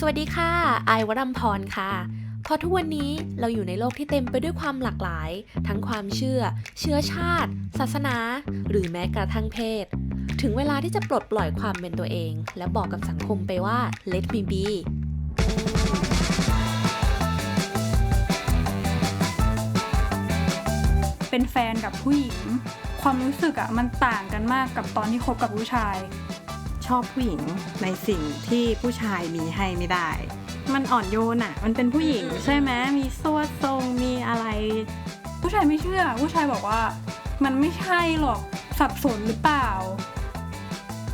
สวัสดีค่ะไอวรัมพรค่ะ เพราะทุกวันนี้เราอยู่ในโลกที่เต็มไปด้วยความหลากหลาย ทั้งความเชื่อ เชื้อชาติ ศาสนา หรือแม้กระทั่งเพศ ถึงเวลาที่จะปลดปล่อยความเป็นตัวเอง และบอกกับสังคมไปว่า let me be เป็นแฟนกับผู้หญิง ความรู้สึกอะมันต่างกันมากกับตอนที่คบกับผู้ชาย ชอบผู้หญิงในสิ่งที่ผู้ชายมีให้ไม่ได้ มันอ่อนโยนอะมันเป็นผู้หญิงใช่ไหมมีสวดทรงมีอะไร ผู้ชายไม่เชื่อ ผู้ชายบอกว่ามันไม่ใช่หรอกสับสนหรือเปล่า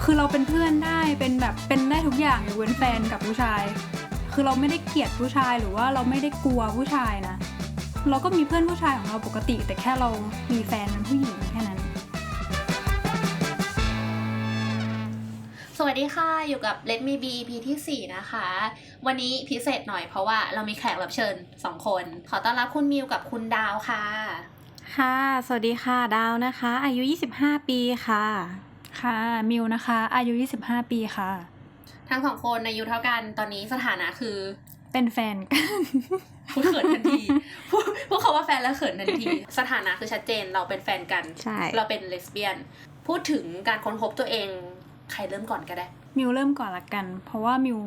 คือเราเป็นเพื่อนได้เป็นแบบเป็นได้ทุกอย่างยกเว้นแฟนกับผู้ชาย คือเราไม่ได้เกลียดผู้ชายหรือว่าเราไม่ได้กลัวผู้ชายนะ เราก็มีเพื่อนผู้ชายของเราปกติ แต่แค่เรามีแฟนเป็นผู้หญิงแค่นั้น สวัสดีค่ะ อยู่กับ Let Me Be EP ที่ 4 นะคะ วันนี้พิเศษหน่อยเพราะว่าเรามีแขกรับเชิญ 2 คน ขอต้อนรับคุณมิวกับคุณดาวค่ะ ค่ะ สวัสดีค่ะดาวนะคะ อายุ 25 ปีค่ะ ค่ะมิวนะคะ อายุ 25 ปีค่ะ ทั้งสองคนอายุเท่ากันตอนนี้สถานะคือ เป็นแฟนกันพูดเขินทันทีพูดพูดคาว่าแฟนแล้วเขินทันที สถานะคือชัดเจนเราเป็นแฟนกัน ใช่ เราเป็นเลสเบี้ยน พูดถึงการค้นพบตัวเอง ใครเริ่มก่อนก็ได้ มิวเริ่มก่อนละกัน เพราะว่ามิว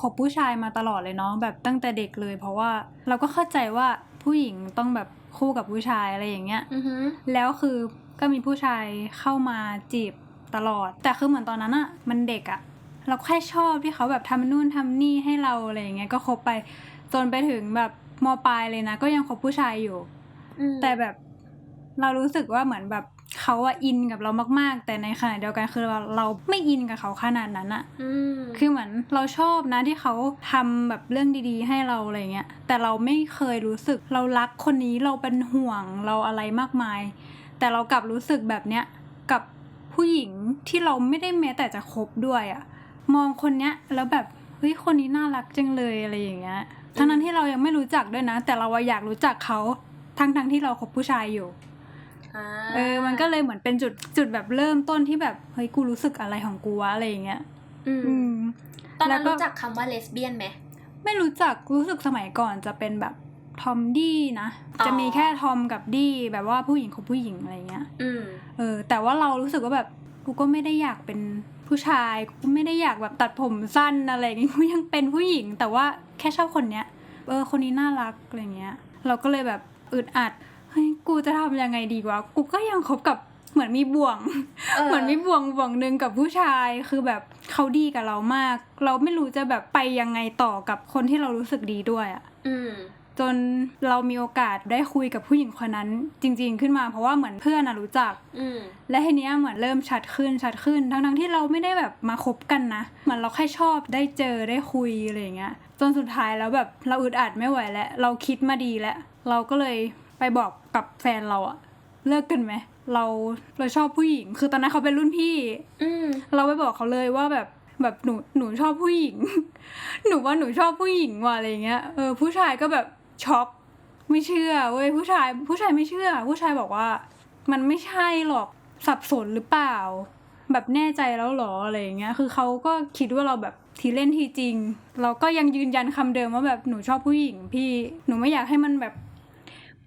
คบผู้ชายมาตลอดเลยเนาะแบบตั้งแต่เด็กเลย เพราะว่าเราก็เข้าใจว่าผู้หญิงต้องแบบคู่กับผู้ชายอะไรอย่างเงี้ยอือหือแล้วคือก็มีผู้ชายเข้ามาจีบตลอด แต่คือเหมือนตอนนั้นอะมันเด็กอะเราแค่ชอบที่เขาแบบทำนู่นทำนี่ให้เราอะไรอย่างเงี้ยก็คบไปจนไปถึงแบบมปลายเลยนะ ก็ยังคบผู้ชายอยู่ อืมแต่แบบเรารู้สึกว่าเหมือนแบบ เขาอะอินกับเรามากๆ แต่ในขณะเดียวกันคือเราเราไม่อินกับเขาขนาดนั้นอะอืมคือเหมือนเราชอบนะที่เขาทำแบบเรื่องดีๆ ให้เราอะไรเงี้ยแต่เราไม่เคยรู้สึกเรารักคนนี้เราเป็นห่วงเราอะไรมากมาย แต่เรากลับรู้สึกแบบเนี้ยกับผู้หญิงที่เราไม่ได้แม้แต่จะคบด้วยอะมองคนเนี้ยแล้วแบบเฮ้ยคนนี้น่ารักจังเลยอะไรอย่างเงี้ยทั้งนั้นที่เรายังไม่รู้จักด้วยนะ แต่เราอะอยากรู้จักเขาทั้งๆที่เราคบผู้ชายอยู่อ่า เออ มันก็เลยเหมือนเป็นจุดจุดแบบเริ่มต้นที่แบบเฮ้ยกูรู้สึกอะไรของกูวะอะไรอย่างเงี้ยอืมอืมตอนนั้นแล้วก็รู้จักคำว่าเลสเบี้ยนไหมไม่รู้จักรู้สึกสมัยก่อนจะเป็นแบบทอมดี้นะอ๋อจะมีแค่ทอมกับดี้แบบว่าผู้หญิงของผู้หญิงอะไรเงี้ยอืมเออ แต่ว่าเรารู้สึกว่าแบบกูก็ไม่ได้อยากเป็นผู้ชายกูไม่ได้อยากแบบตัดผมสั้นอะไรอย่างงี้กูยังเป็นผู้หญิง แต่ว่าแค่ชอบคนเนี้ย เออคนนี้น่ารักอะไรเงี้ย เราก็เลยแบบอึดอัด เฮ้ยกูจะทำยังไงดีวะกูก็ยังคบกับเหมือนมีบ่วงเออเหมือนมีบ่วงบ่วงหนึ่งกับผู้ชายคือแบบเขาดีกับเรามาก เราไม่รู้จะแบบไปยังไงต่อกับคนที่เรารู้สึกดีด้วยอะอืมจนเรามีโอกาสได้คุยกับผู้หญิงคนนั้น จริง ๆ ขึ้นมาเพราะว่าเหมือนเพื่อนอะรู้จักอืมและทีเนี้ยเหมือนเริ่มชัดขึ้นชัดขึ้น ทั้งๆที่เราไม่ได้แบบมาคบกันนะเหมือนเราแค่ชอบได้เจอได้คุยอะไรอย่างเงี้ยจนสุดท้ายแล้วแบบเราอึดอัดไม่ไหวแล้วเราคิดมาดีแล้วเราก็เลย ไปบอกกับแฟนเราอะเลิกกันไหมเราเราชอบผู้หญิง คือตอนนั้นเขาเป็นรุ่นพี่ อืมเราไปบอกเขาเลยว่าแบบแบบหนูหนูชอบผู้หญิง หนูว่าหนูชอบผู้หญิงว่ะอะไรเงี้ยเออผู้ชายก็แบบช็อกไม่เชื่อเว้ยผู้ชายผู้ชายไม่เชื่อ ผู้ชายบอกว่า มันไม่ใช่หรอกสับสนหรือเปล่า แบบแน่ใจแล้วหรออะไรอย่างเงี้ยคือเขาก็คิดว่าเราแบบทีเล่นทีจริง เราก็ยังยืนยันคำเดิมว่าแบบหนูชอบผู้หญิงพี่หนูไม่อยากให้มันแบบ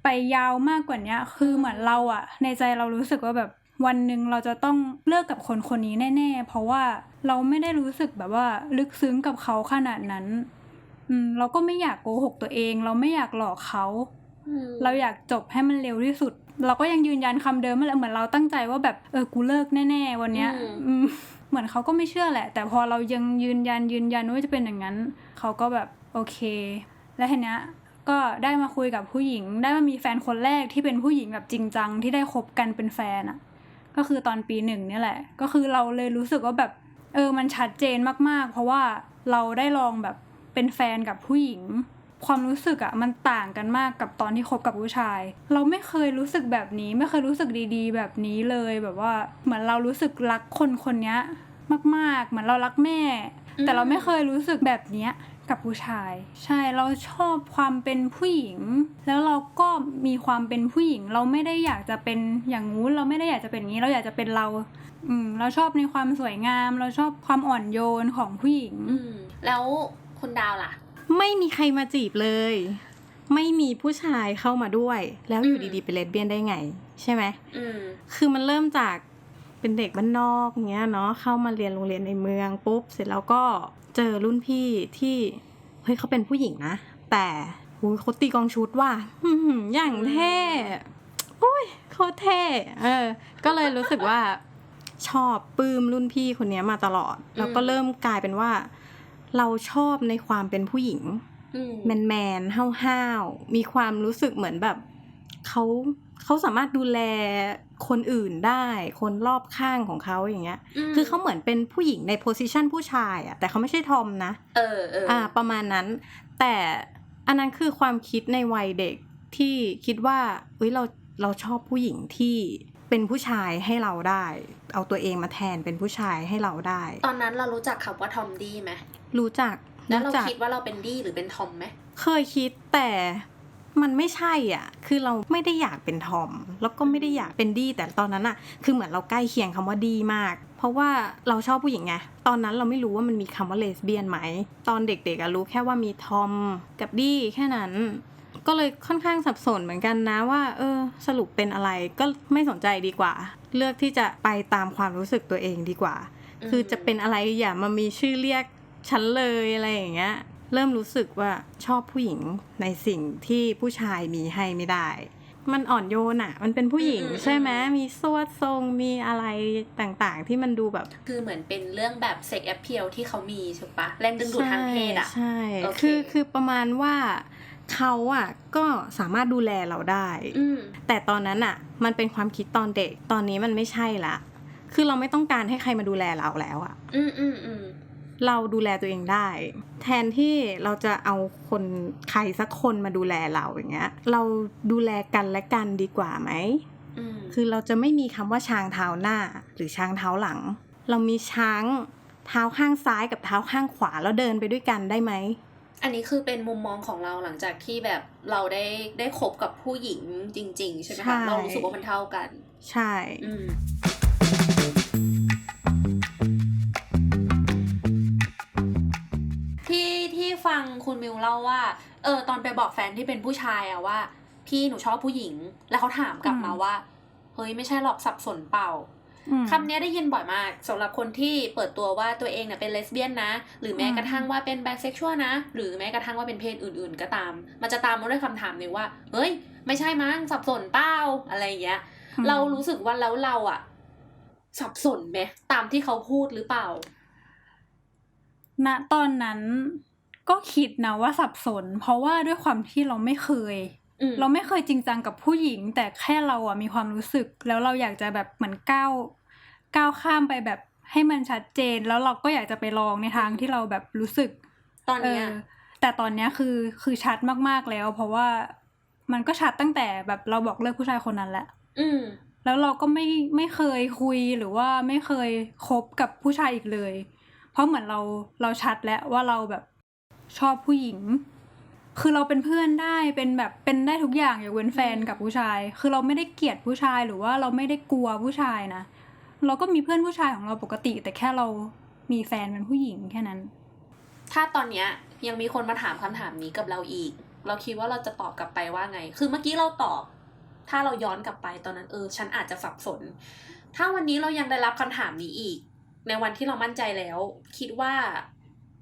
ไปยาวมากกว่าเนี้ยคือเหมือนเราอะในใจเรารู้สึกว่าแบบวันหนึ่งเราจะต้องเลิกกับคนคนนี้แน่ ๆ เพราะว่าเราไม่ได้รู้สึกแบบว่าลึกซึ้งกับเขาขนาดนั้น อืม เราก็ไม่อยากโกหกตัวเอง เราไม่อยากหลอกเขาเราอยากจบให้มันเร็วที่สุด เราก็ยังยืนยันคำเดิมนั่นแหละเหมือนเราตั้งใจว่าแบบเออกูเลิกแน่ ๆ วันเนี้ยอืมอืมเหมือนเขาก็ไม่เชื่อแหละ แต่พอเรายังยืนยันยืนยันว่าจะเป็นอย่างนั้น เขาก็แบบโอเค แล้วทีเนี้ย ก็ได้มาคุยกับผู้หญิง ได้มามีแฟนคนแรกที่เป็นผู้หญิงแบบจริงจังที่ได้คบกันเป็นแฟนอะ่ะก็คือตอนปีหนึ่งเนี่ยแหละ ก็คือเราเลยรู้สึกว่าแบบเออมันชัดเจนมากๆ เพราะว่าเราได้ลองแบบเป็นแฟนกับผู้หญิง ความรู้สึกอะมันต่างกันมากกับตอนที่คบกับผู้ชาย เราไม่เคยรู้สึกแบบนี้ ไม่เคยรู้สึกดีๆ แบบนี้เลยแบบว่าเหมือนเรารู้สึกรักคนคนนี้มากๆ เหมือนเรารักแม่ แต่เราไม่เคยรู้สึกแบบเนี้ย กับผู้ชาย ใช่เราชอบความเป็นผู้หญิง แล้วเราก็มีความเป็นผู้หญิง เราไม่ได้อยากจะเป็นอย่างงู้นเราไม่ได้อยากจะเป็นอย่างนี้ เราอยากจะเป็นเรา อืมเราชอบในความสวยงาม เราชอบความอ่อนโยนของผู้หญิง อืมแล้วคุณดาวล่ะ ไม่มีใครมาจีบเลย ไม่มีผู้ชายเข้ามาด้วย แล้วอยู่อืมดีๆเป็นเลสเบี้ยนได้ไง ใช่ไหมอืมคือมันเริ่มจากเป็นเด็กบ้านนอกเงี้ยเนาะเข้ามาเรียนโรงเรียนในเมืองปุ๊บ เสร็จแล้วก็ เจอรุ่นพี่ที่เฮ้ยเขาเป็นผู้หญิงนะ แต่หูยเขาตีกลองชุดว่ะอื้อหืออย่างเท่โอ้ยเขาเท่เออ ก็เลยรู้สึกว่าชอบปลื้มรุ่นพี่คนเนี้ยมาตลอด แล้วก็อืมเริ่มกลายเป็นว่า เราชอบในความเป็นผู้หญิงอืมแมนแมนห้าวห้าวๆมีความรู้สึกเหมือนแบบเขาเขาสามารถดูแล คนอื่นได้คนรอบข้างของเขาอย่างเงี้ยมคือเขาเหมือนเป็นผู้หญิงในโพสิชันผู้ชายอะแต่เขาไม่ใช่ทอมนะ เออเออออ่า ประมาณนั้น แต่อันนั้นคือความคิดในวัยเด็กที่คิดว่าเอ้ยเราเราชอบผู้หญิงที่เป็นผู้ชายให้เราได้ เอาตัวเองมาแทนเป็นผู้ชายให้เราได้ ตอนนั้นเรารู้จักคำว่าทอมดี้ไหมรู้จักแล้วเราจักคิดว่าเราเป็นดี้หรือเป็นทอมไหมเคยคิดแต่ มันไม่ใช่อะ คือเราไม่ได้อยากเป็นทอม แล้วก็ไม่ได้อยากเป็นดี แต่ตอนนั้นอะ คือเหมือนเราใกล้เคียงคำว่าดีมาก เพราะว่าเราชอบผู้หญิงไง ตอนนั้นเราไม่รู้ว่ามันมีคำว่าเลสเบี้ยนไหม ตอนเด็กๆรู้แค่ว่ามีทอมกับดีแค่นั้น ก็เลยค่อนข้างสับสนเหมือนกันนะว่า เออ สรุปเป็นอะไรก็ไม่สนใจดีกว่า เลือกที่จะไปตามความรู้สึกตัวเองดีกว่า คือจะเป็นอะไรอย่ามามีชื่อเรียกฉันเลยอะไรอย่างเงี้ย เริ่มรู้สึกว่าชอบผู้หญิงในสิ่งที่ผู้ชายมีให้ไม่ได้ มันอ่อนโยนอะมันเป็นผู้หญิงอืมใช่ไหมอืมมีสวดทรงมีอะไรต่างๆ ที่มันดูแบบ คือเหมือนเป็นเรื่องแบบเซ็กแอปเพียลที่เขามีใช่ปะแรงดึงดูดทางเพศอะ ใช่โอเคคือคือประมาณว่าเขาอะก็สามารถดูแลเราได้อืมแต่ตอนนั้นอะมันเป็นความคิดตอนเด็กตอนนี้มันไม่ใช่ละคือเราไม่ต้องการให้ใครมาดูแลเราแล้วอะอืมอืมอืม เราดูแลตัวเองได้ แทนที่เราจะเอาคนใครสักคนมาดูแลเราอย่างเงี้ย เราดูแลกันและกันดีกว่าไหมอืมคือเราจะไม่มีคำว่าช้างเท้าหน้า หรือช้างเท้าหลัง เรามีช้างเท้าข้างซ้ายกับเท้าข้างขวาแล้วเดินไปด้วยกันได้ไหมอันนี้คือเป็นมุมมองของเราหลังจากที่แบบเราได้ได้คบกับผู้หญิงจริง ๆ ใช่ไหมใช่คะเรารู้สึกว่ามันเท่ากัน ใช่อืม คุณมิวเล่าว่า เออ ตอนไปบอกแฟนที่เป็นผู้ชายอะว่า พี่หนูชอบผู้หญิง แล้วเขาถามกลับมาอืมว่า เฮ้ยไม่ใช่หรอกสับสนเปล่าอืมคำนี้ได้ยินบ่อยมากสำหรับคนที่เปิดตัวว่าตัวเองเนี่ยเป็นเลสเบี้ยนนะ หรือแม้อืมกระทั่งว่าเป็นไบเซ็กชวลนะ หรือแม้กระทั่งว่าเป็นเพศอื่นๆก็ตาม มันจะตามมาด้วยคำถามหนึ่งว่า เฮ้ย ไม่ใช่มั้งสับสนเปล่าอะไรอย่างเงี้ยอืมเรารู้สึกว่าแล้วเราอะสับสนไหมตามที่เขาพูดหรือเปล่าณตอนนั้น ก็คิดนะว่าสับสน เพราะว่าด้วยความที่เราไม่เคยอืมเราไม่เคยจริงจังกับผู้หญิง แต่แค่เราอะมีความรู้สึก แล้วเราอยากจะแบบเหมือนก้าวก้าวข้ามไปแบบให้มันชัดเจน แล้วเราก็อยากจะไปลองในทางที่เราแบบรู้สึกตอนเนี้ยเออแต่ตอนเนี้ยคือคือชัดมากๆแล้ว เพราะว่ามันก็ชัดตั้งแต่แบบเราบอกเลิกผู้ชายคนนั้นแหละอืมแล้วเราก็ไม่ไม่เคยคุยหรือว่าไม่เคยคบกับผู้ชายอีกเลย เพราะเหมือนเราเราชัดแล้วว่าเราแบบ ชอบผู้หญิง คือเราเป็นเพื่อนได้เป็นแบบเป็นได้ทุกอย่างอย่างเว้นแฟนกับผู้ชาย คือเราไม่ได้เกลียดผู้ชายหรือว่าเราไม่ได้กลัวผู้ชายนะเราก็มีเพื่อนผู้ชายของเราปกติ แต่แค่เรามีแฟนเป็นผู้หญิงแค่นั้น ถ้าตอนเนี้ยยังมีคนมาถามคำถามนี้กับเราอีก เราคิดว่าเราจะตอบกลับไปว่าไง คือเมื่อกี้เราตอบ ถ้าเราย้อนกลับไปตอนนั้นเออ ฉันอาจจะสับสน ถ้าวันนี้เรายังได้รับคำถามนี้อีก ในวันที่เรามั่นใจแล้ว คิดว่า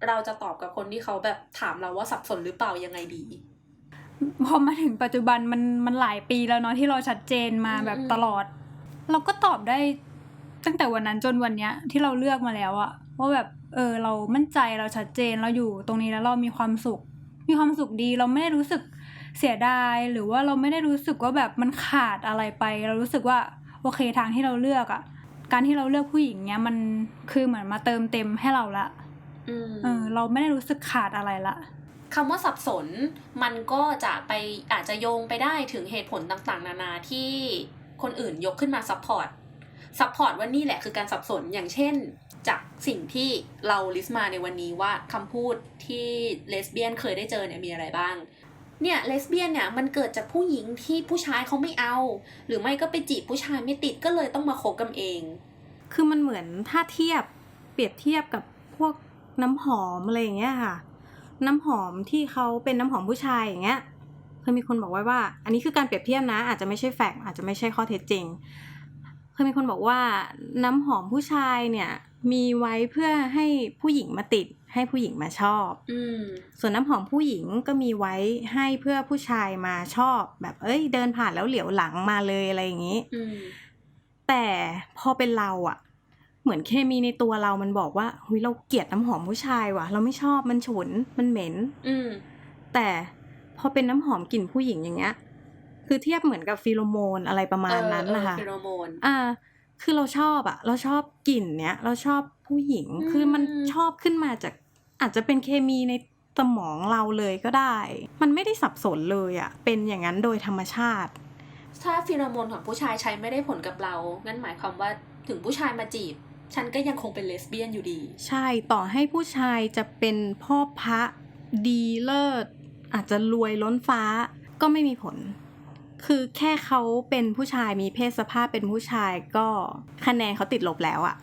เราจะตอบกับคนที่เขาแบบถามเราว่าสับสนหรือเปล่ายังไงดีพอมาถึงปัจจุบันมันมันหลายปีแล้วเนาะที่เราชัดเจนมาอืมแบบอืมตลอด เราก็ตอบได้ตั้งแต่วันนั้นจนวันเนี้ยที่เราเลือกมาแล้วอะว่าแบบเออเรามั่นใจเราชัดเจนเราอยู่ตรงนี้แล้วเรามีความสุข มีความสุขดีเราไม่ได้รู้สึกเสียดายหรือว่าเราไม่ได้รู้สึกว่าแบบมันขาดอะไรไป เรารู้สึกว่าโอเคทางที่เราเลือกอะการที่เราเลือกผู้หญิงเนี้ยมันคือเหมือนมาเติมเต็มให้เราละอืม เออเราไม่ได้รู้สึกขาดอะไรละคำว่าสับสนมันก็จะไปอาจจะโยงไปได้ถึงเหตุผลต่างๆ นานาที่คนอื่นยกขึ้นมาซัพพอร์ตซัพพอร์ตว่านี่แหละคือการสับสนอย่างเช่น จากสิ่งที่เราลิสต์มาในวันนี้ว่าคำพูดที่เลสเบี้ยนเคยได้เจอเนี่ยมีอะไรบ้าง เนี่ยเลสเบี้ยนเนี่ยมันเกิดจากผู้หญิงที่ผู้ชายเขาไม่เอา หรือไม่ก็ไปจีบผู้ชายไม่ติดก็เลยต้องมาคบกันเอง คือมันเหมือนถ้าเทียบเปรียบเทียบกับพวก น้ำหอมอะไรอย่างเงี้ยค่ะ น้ำหอมที่เขาเป็นน้ำหอมผู้ชายอย่างเงี้ยเคยมีคนบอกไว้ว่า อันนี้คือการเปรียบเทียบนะ อาจจะไม่ใช่แฟกต์อาจจะไม่ใช่ข้อเท็จจริงเคยมีคนบอกว่าน้ำหอมผู้ชายเนี่ย มีไว้เพื่อให้ผู้หญิงมาติด ให้ผู้หญิงมาชอบอืมส่วนน้ำหอมผู้หญิงก็มีไว้ให้เพื่อผู้ชายมาชอบ แบบเอ้ย เดินผ่านแล้วเหลียวหลังมาเลยอะไรอย่างนี้อืมแต่พอเป็นเราอะ เหมือนเคมีในตัวเรามันบอกว่าหุยเราเกลียดน้ำหอมผู้ชายว่ะ เราไม่ชอบมันฉุนมันเหม็น อืมแต่พอเป็นน้ำหอมกลิ่นผู้หญิงอย่างเงี้ย คือเทียบเหมือนกับฟีโรโมนอะไรประมาณนั้นนะคะเออเออฟีโรโมนอ่า คือเราชอบอะเราชอบกลิ่นเนี้ย เราชอบผู้หญิงอืมคือมันชอบขึ้นมาจาก อาจจะเป็นเคมีในสมองเราเลยก็ได้ มันไม่ได้สับสนเลยอะเป็นอย่างนั้นโดยธรรมชาติ ถ้าฟีโรโมนของผู้ชายใช้ไม่ได้ผลกับเรา งั้นหมายความว่าถึงผู้ชายมาจีบ ฉันก็ยังคงเป็นเลสเบี้ยนอยู่ดี ใช่ต่อให้ผู้ชายจะเป็นพ่อพระดีเลิศ อาจจะรวยล้นฟ้าก็ไม่มีผล คือแค่เขาเป็นผู้ชายมีเพศสภาพเป็นผู้ชายก็คะแนนเขาติดลบแล้วอะ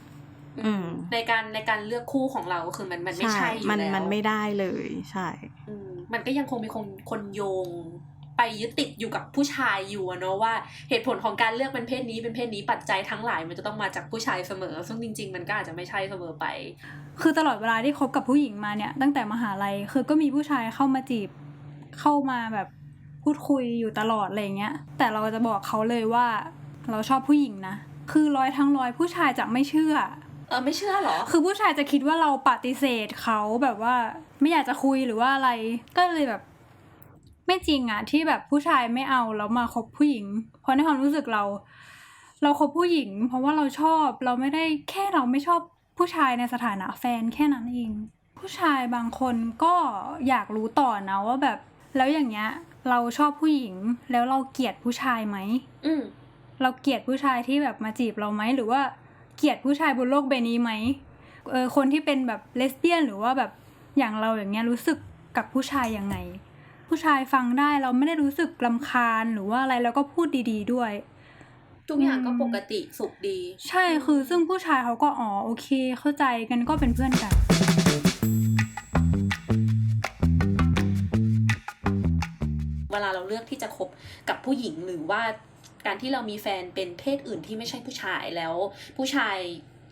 อืมในการในการเลือกคู่ของเราคือมันมันไม่ใช่อยู่มันแล้วมันไม่ได้เลย ใช่อืมมันก็ยังคงมีคนคนโยง ไปยึดติดอยู่กับผู้ชายอยู่อะเนอะว่าเหตุผลของการเลือกเป็นเพศนี้เป็นเพศนี้ปัจจัยทั้งหลายมันจะต้องมาจากผู้ชายเสมอ ซึ่งจริง ๆ มันก็อาจจะไม่ใช่เสมอไป คือตลอดเวลาที่คบกับผู้หญิงมาเนี่ยตั้งแต่มหาลัยคือก็มีผู้ชายเข้ามาจีบเข้ามาแบบพูดคุยอยู่ตลอดอะไรเงี้ย แต่เราจะบอกเขาเลยว่า เราชอบผู้หญิงนะ คือร้อยทั้งร้อยผู้ชายจะไม่เชื่อ เออไม่เชื่อเหรอ คือผู้ชายจะคิดว่าเราปฏิเสธเขาแบบว่าไม่อยากจะคุยหรือว่าอะไร ก็เลยแบบ ไม่จริงอะที่แบบผู้ชายไม่เอาแล้วมาคบผู้หญิง เพราะในความรู้สึกเรา เราคบผู้หญิง เพราะว่าเราชอบเราไม่ได้แค่เราไม่ชอบผู้ชายในสถานะแฟนแค่นั้นเอง ผู้ชายบางคนก็อยากรู้ต่อนะว่าแบบ แล้วอย่างเงี้ย เราชอบผู้หญิงแล้วเราเกลียดผู้ชายไหมอืมเราเกลียดผู้ชายที่แบบมาจีบเราไหมหรือว่าเกลียดผู้ชายบนโลกใบนี้ไหมเออคนที่เป็นแบบเลสเบี้ยนหรือว่าแบบอย่างเราอย่างเงี้ยรู้สึกกับผู้ชายยังไง ผู้ชายฟังได้เราไม่ได้รู้สึกลำคาญหรือว่าอะไรแล้วก็พูดดี ๆ ด้วย ทุกอย่างก็อืมปกติสุขดี ใช่คือซึ่งผู้ชายเขาก็อ๋อโอเค เข้าใจกันก็เป็นเพื่อนกัน เวลาเราเลือกที่จะคบกับผู้หญิงหรือว่าการที่เรามีแฟนเป็นเพศอื่นที่ไม่ใช่ผู้ชายแล้ว ผู้ชาย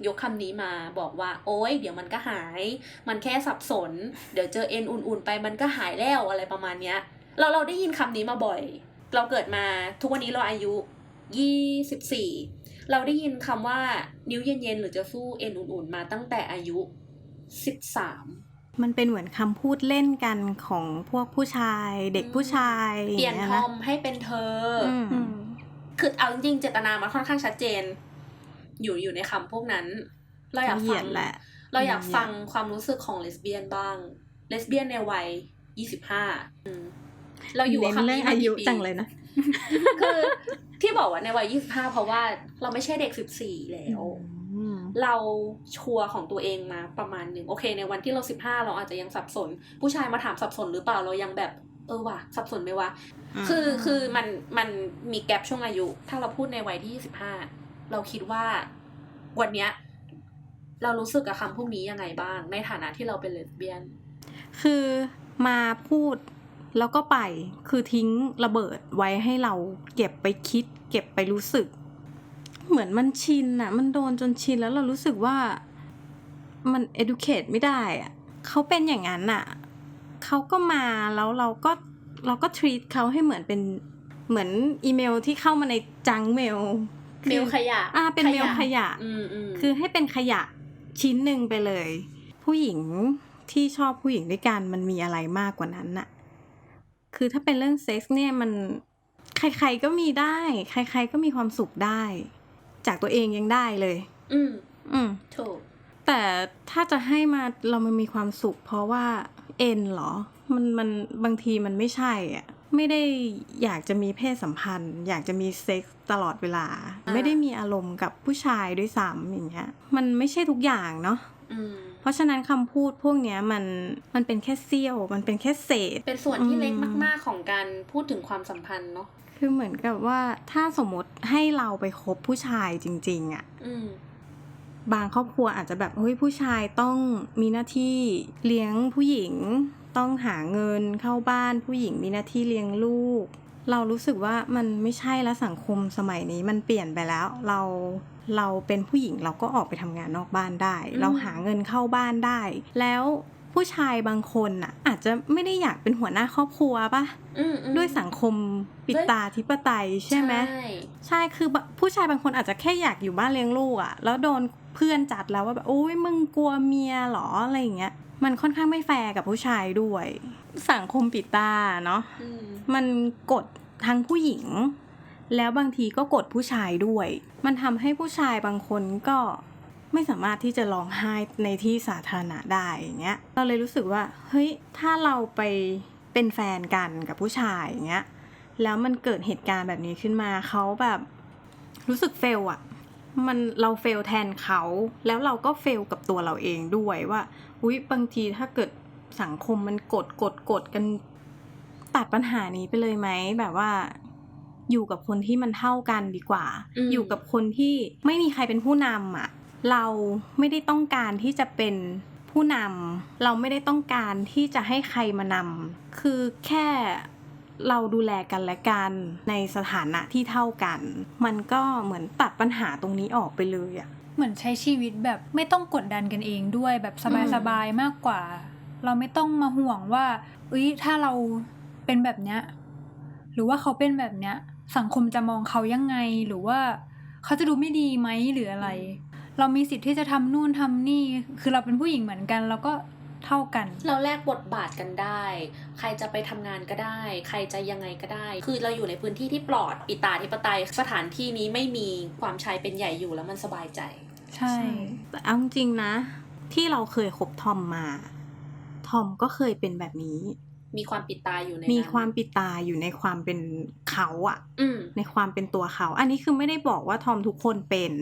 ยกคำนี้มาบอกว่า โอ๊ยเดี๋ยวมันก็หาย มันแค่สับสน เดี๋ยวเจอเอ็นอุ่นๆไปมันก็หายแล้วอะไรประมาณเนี้ย เราเราได้ยินคำนี้มาบ่อย เราเกิดมาทุกวันนี้เราอายุยี่สิบสี่เราได้ยินคำว่านิ้วเย็นๆหรือจะสู้เอ็นอุ่นๆมาตั้งแต่อายุสิบสามมันเป็นเหมือนคำพูดเล่นกันของพวกผู้ชาย เด็กผู้ชายเปลี่ยนางทงี้อมให้เป็นเธอออืมอืมคือเอาจริงๆเจตนามันค่อนข้างชัดเจน อยู่อยู่ในคำพวกนั้น เราอยากเหยีฟัยงดแหละเราอยากเหยียดฟังความรู้สึกของเลสเบี้ยนบ้าง เลสเบี้ยนในวัยยี่สิบห้าเราอยู่กับเน้นคำเรื่อนี้งมาอายุกี่ปีจังเลยนะ คือที่บอกว่าในวัยยี่สิบห้าเพราะว่าเราไม่ใช่เด็กสิบสี่แล้วอืมเราชัวร์ของตัวเองมาประมาณหนึ่งโอเค ในวันที่เราสิบห้าเราอาจจะยังสับสน ผู้ชายมาถามสับสนหรือเปล่าเรายังแบบ เออว่ะสับสนไหมวะอืมคือคือมันมันมีแกลบช่วงอายุ ถ้าเราพูดในวัยที่ยี่สิบห้า เราคิดว่าวันเนี้ยเรารู้สึกกับคำพวกนี้ยังไงบ้าง ในฐานะที่เราเป็นเลสเบี้ยน คือมาพูดแล้วก็ไปคือทิ้งระเบิดไว้ให้เราเก็บไปคิด เก็บไปรู้สึก เหมือนมันชินอะมันโดนจนชินแล้วเรารู้สึกว่ามัน educate ไม่ได้อะเขาเป็นอย่างนั้นอะเขาก็มาแล้วเราก็เราก็ treat เขาให้เหมือนเป็นเหมือนอีเมลที่เข้ามาในจังเมล เมลขยะ อ่า เป็นเมลขยะอืมอืมคือให้เป็นขยะชิ้นหนึ่งไปเลย ผู้หญิงที่ชอบผู้หญิงด้วยกันมันมีอะไรมากกว่านั้นน่ะ คือถ้าเป็นเรื่องเซ็กส์เนี่ยมันใครๆก็มีได้ ใคร ๆก็มีความสุขได้ จากตัวเองยังได้เลย อืม อืมถูก แต่ถ้าจะให้มาเรามันมีความสุข เพราะว่าเอ็นเหรอ มันมันบางทีมันไม่ใช่อะ ไม่ได้อยากจะมีเพศสัมพันธ์ อยากจะมีเซ็กส์ตลอดเวลาอ่าไม่ได้มีอารมณ์กับผู้ชายด้วยซ้ำอย่างเงี้ยมันไม่ใช่ทุกอย่างเนาะอืมเพราะฉะนั้นคำพูดพวกเนี้ยมันมันเป็นแค่เสี้ยว มันเป็นแค่เศษ เป็นส่วนที่เล็กอืมมาก ๆ ของการพูดถึงความสัมพันธ์เนาะคือเหมือนกับว่าถ้าสมมติให้เราไปคบผู้ชายจริง ๆอะอืมบางครอบครัวอาจจะแบบเฮ้ยผู้ชายต้องมีหน้าที่เลี้ยงผู้หญิง ต้องหาเงินเข้าบ้านผู้หญิงมีหน้าที่เลี้ยงลูก เรารู้สึกว่ามันไม่ใช่แล้วสังคมสมัยนี้มันเปลี่ยนไปแล้ว เราเราเป็นผู้หญิงเราก็ออกไปทำงานนอกบ้านได้อืมเราหาเงินเข้าบ้านได้ แล้วผู้ชายบางคนน่ะ อาจจะไม่ได้อยากเป็นหัวหน้าครอบครัวปะอืมอืมด้วยสังคมปิดด้วยตาธิปไตยใช่ไหมใช่ใช่คือบะผู้ชายบางคนอาจจะแค่อยากอยู่บ้านเลี้ยงลูกอะแล้วโดนเพื่อนจัดแล้วว่าแบบโอ้ยมึงกลัวเมียเหรออะไรอย่างเงี้ย มันค่อนข้างไม่แฟร์กับผู้ชายด้วย สังคมปิดตาเนาะอืมมันกดทั้งผู้หญิง แล้วบางทีก็กดผู้ชายด้วย มันทำให้ผู้ชายบางคนก็ไม่สามารถที่จะร้องไห้ในที่สาธารณะได้อย่างเงี้ย เราเลยรู้สึกว่า เฮ้ย ถ้าเราไปเป็นแฟนกันกับผู้ชายอย่างเงี้ย แล้วมันเกิดเหตุการณ์แบบนี้ขึ้นมาเขาแบบรู้สึกเฟลอะ มันเราเฟลแทนเขา แล้วเราก็เฟลกับตัวเราเองด้วยว่าอุ๊ยบางทีถ้าเกิดสังคมมันกดกดกดกัน ตัดปัญหานี้ไปเลยไหมแบบว่า อยู่กับคนที่มันเท่ากันดีกว่าอืมอยู่กับคนที่ไม่มีใครเป็นผู้นำอะ เราไม่ได้ต้องการที่จะเป็นผู้นำเราไม่ได้ต้องการที่จะให้ใครมานำคือแค่ เราดูแลกันและกันในสถานะที่เท่ากัน มันก็เหมือนตัดปัญหาตรงนี้ออกไปเลยอะเหมือนใช้ชีวิตแบบไม่ต้องกดดันกันเองด้วยแบบสบายๆมากกว่า เราไม่ต้องมาห่วงว่าเอ้ยถ้าเราเป็นแบบเนี้ยหรือว่าเขาเป็นแบบเนี้ยสังคมจะมองเขายังไงหรือว่าเขาจะดูไม่ดีไหมหรืออะไร เรามีสิทธิ์ที่จะทำนู่นทำนี่ คือเราเป็นผู้หญิงเหมือนกัน เราก็ เท่ากัน เราแลกบทบาทกันได้ ใครจะไปทำงานก็ได้ ใครจะยังไงก็ได้ คือเราอยู่ในพื้นที่ที่ปลอดปิตาธิปไตยสถานที่นี้ไม่มีความชายเป็นใหญ่อยู่แล้วมันสบายใจ ใช่ แต่เอาจริงๆนะ ที่เราเคยคบทอมมา ทอมก็เคยเป็นแบบนี้ มีความปิดตาอยู่ในมีนั้นความปิดตาอยู่ในความเป็นเขาอะอืมในความเป็นตัวเขา อันนี้คือไม่ได้บอกว่าทอมทุกคนเป็น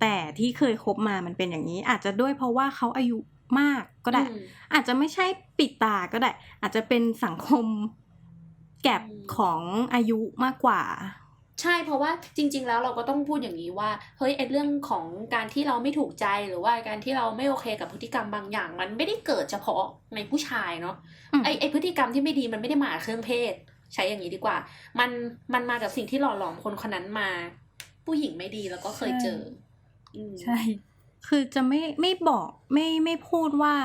แต่ที่เคยคบมามันเป็นอย่างนี้ อาจจะด้วยเพราะว่าเขาอายุ มากก็ได้อืมอาจจะไม่ใช่ปิดตาก็ได้ อาจจะเป็นสังคมแก็บอืมของอายุมากกว่า ใช่เพราะว่าจริง ๆ แล้วเราก็ต้องพูดอย่างนี้ว่าเฮ้ยไอเรื่องของการที่เราไม่ถูกใจหรือว่าการที่เราไม่โอเคกับพฤติกรรมบางอย่าง มันไม่ได้เกิดเฉพาะในผู้ชายเนาะอืมไอไอพฤติกรรมที่ไม่ดีมันไม่ได้มาจากเครื่องเพศ ใช้อย่างนี้ดีกว่า มันมันมาจากสิ่งที่หล่อหลอมคนคนนั้นมา ผู้หญิงไม่ดีแล้วก็เคยเจออืมใช่ คือจะไม่ไม่บอกไม่ไม่พูดว่า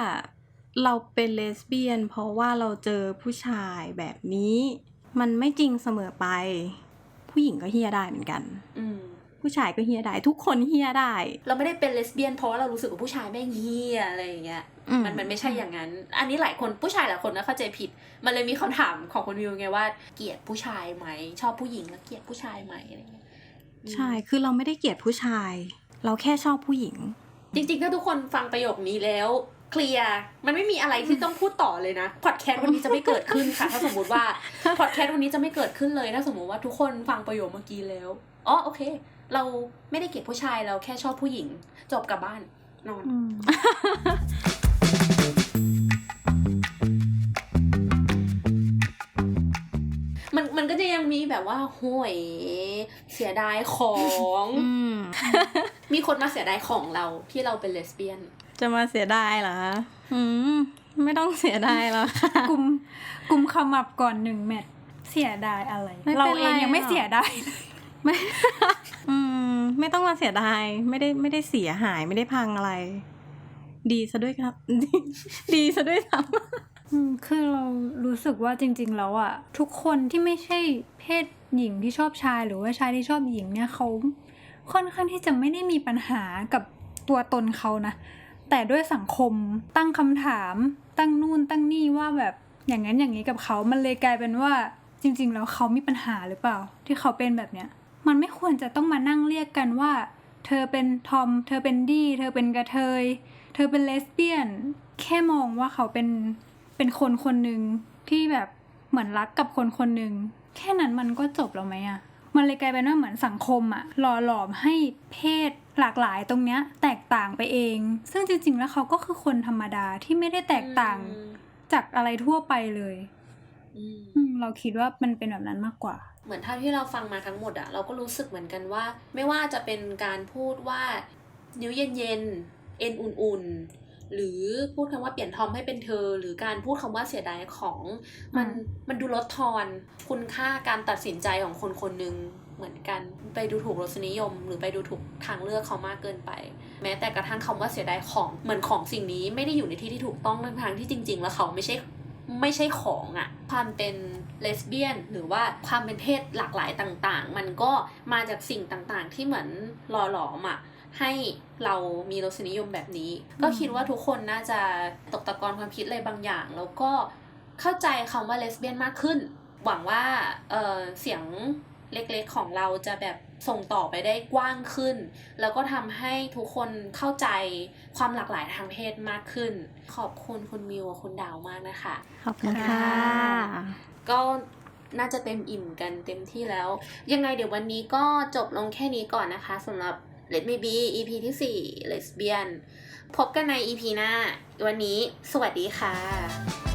เราเป็นเลสเบี้ยน เพราะว่าเราเจอผู้ชายแบบนี้ มันไม่จริงเสมอไป ผู้หญิงก็เฮียได้เหมือนกัน อืมผู้ชายก็เฮียได้ ทุกคนเฮียได้ เราไม่ได้เป็นเลสเบี้ยนเพราะว่าเรารู้สึกว่าผู้ชายแม่งเฮียอะไรอย่างเงี้ยอืมันมันไม่ใช่อย่างนั้น อันนี้หลายคนผู้ชายหลายคนนะเข้าใจผิด มันเลยมีคำถามของคนวิวไงว่า เกลียดผู้ชายไหม ชอบผู้หญิงแล้วเกลียดผู้ชายไหมอะไรเงี้ยอืมใช่คือเราไม่ได้เกลียดผู้ชาย เราแค่ชอบผู้หญิง จริงๆ ถ้าทุกคนฟังประโยคนี้แล้วเคลียร์มันไม่มีอะไรที่ต้องพูดต่อเลยนะพอดแคสต์วันนี้จะไม่เกิดขึ้นค่ะ ถ้าสมมติว่าพอดแคสต์วันนี้จะไม่เกิดขึ้นเลยถ้าสมมติว่าทุกคนฟังประโยคเมื่อกี้แล้วอ๋อโอเค เราไม่ได้เกลียดผู้ชายเราแค่ชอบผู้หญิง จบกลับบ้านนอน มมันมันก็จะยังมีแบบว่าห่วยเสียดายของอืมมีคนมาเสียดายของเราที่เราเป็นเลสเบี้ยน จะมาเสียดายเหรออืมไม่ต้องเสียดายหรอกค่ะกลุ่มกลุ่มขมับก่อนหนึ่งแมตช์เสียดายอะไรไม่เป็นเราไรเองยังไม่หรอกเสียดายเลยไม่อืม ไม่ต้องมาเสียดาย ไม่ได้ไม่ได้เสียหายไม่ได้พังอะไร ดีซะด้วยครับ ดีดีซะด้วยซ้อืม คือเรารู้สึกว่าจริง ๆ แล้วอะทุกคนที่ไม่ใช่เพศหญิงที่ชอบชายหรือว่าชายที่ชอบหญิงเนี่ยเขาค่อนข้างที่จะไม่ได้มีปัญหากับตัวตนเขานะ แต่ด้วยสังคมตั้งคำถาม ตั้งนู่นตั้งนี่ว่าแบบอย่างนั้นอย่างนี้กับเขา มันเลยกลายเป็นว่าจริง ๆ แล้วเขามีปัญหาหรือเปล่า ที่เขาเป็นแบบเนี้ย มันไม่ควรจะต้องมานั่งเรียกกันว่า เธอเป็นทอม เธอเป็นดี้ เธอเป็นกระเทย เธอเป็นเลสเบี้ยน แค่มองว่าเขาเป็น เป็นคนคนหนึ่งที่แบบเหมือนรักกับคนคนหนึ่งแค่นั้นมันก็จบแล้วไหมอะมันเลยกลายเป็นว่าเหมือนสังคมอะหล่อหลอมให้เพศหลากหลายตรงเนี้ย แตกต่างไปเอง ซึ่งจริงๆแล้วเขาก็คือคนธรรมดาที่ไม่ได้แตกต่างจากอะไรทั่วไปเลยอืมอืมเราคิดว่ามันเป็นแบบนั้นมากกว่า เหมือนเท่าที่เราฟังมาทั้งหมดอะเราก็รู้สึกเหมือนกันว่า ไม่ว่าจะเป็นการพูดว่า นิ้วเย็นๆเอ็นอุ่นๆ หรือพูดคำว่าเปลี่ยนทอมให้เป็นเธอ หรือการพูดคำว่าเสียดายของมันอืมมันดูลดทอนคุณค่าการตัดสินใจของคนคนหนึ่งเหมือนกันไปดูถูกรสนิยม หรือไปดูถูกทางเลือกเขามากเกินไป แม้แต่กระทั่งคำว่าเสียดายของเหมือนของสิ่งนี้ไม่ได้อยู่ในที่ที่ถูกต้องทางๆที่จริง ๆ แล้วเขาไม่ใช่ไม่ใช่ของอะความเป็นเลสเบี้ยน หรือว่าความเป็นเพศหลากหลายต่างๆ มันก็มาจากสิ่งต่างๆ ที่เหมือนหล่อหลอมอะ ให้เรามีรสนิยมแบบนี้ ก็คิดว่าทุกคนน่าจะตกตะกอนความคิดอะไรบางอย่าง แล้วก็เข้าใจคำว่าเลสเบี้ยนมากขึ้น หวังว่าเอ่อเสียงเล็กๆของเราจะแบบส่งต่อไปได้กว้างขึ้น แล้วก็ทำให้ทุกคนเข้าใจความหลากหลายทางเพศมากขึ้น ขอบคุณคุณมิวกับคุณดาวมากนะคะ ขอบคุณค่ะ ก็น่าจะเต็มอิ่มกันเต็มที่แล้ว ยังไงเดี๋ยววันนี้ก็จบลงแค่นี้ก่อนนะคะสำหรับ Let Me Be EP ที่4 Lesbian พบกันใน EP หน้า วันนี้สวัสดีค่ะ